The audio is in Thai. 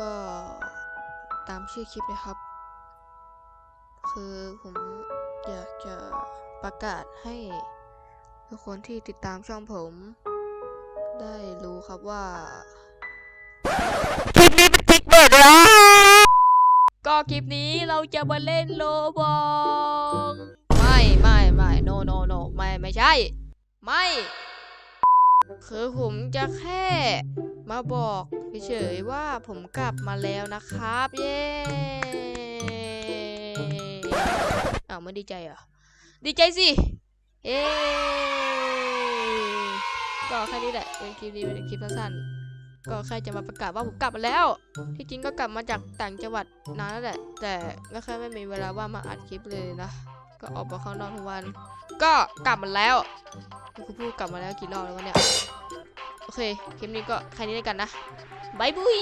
ก็ตามชื่อคลิปนะครับ คือผมอยากจะประกาศให้ทุกคนที่ติดตามช่องผม ได้รู้ครับว่าคลิปนี้เป็นคลิปเปิดแล้วก็คลิปนี้เราจะมาเล่นโลบอกไม่ไม่ไม่โนโนโนไม่ไม่ใช่ ไม่ คือผมจะแค่มาบอกเฉยๆว่าผมกลับมาแล้วนะครับ เย้อ้าวไม่ดีใจเหรอ ดีใจสิ เย้ก็แค่นี้แหละเป็นคลิปนี้เป็นคลิปสั้นๆ ก็แค่จะมาประกาศว่าผมกลับมาแล้ว ที่จริงก็กลับมาจากต่างจังหวัดนานแล้วแหละ แต่ก็แค่ไม่มีเวลาว่ามาอัดคลิปเลยนะ ก็ออกมาข้างนอกทุกวัน ก็กลับมาแล้ว กูพูดกลับมาแล้วกี่รอบแล้ววะเนี่ย โอเค คลิปนี้ก็แค่นี้แล้วกันนะบายบุย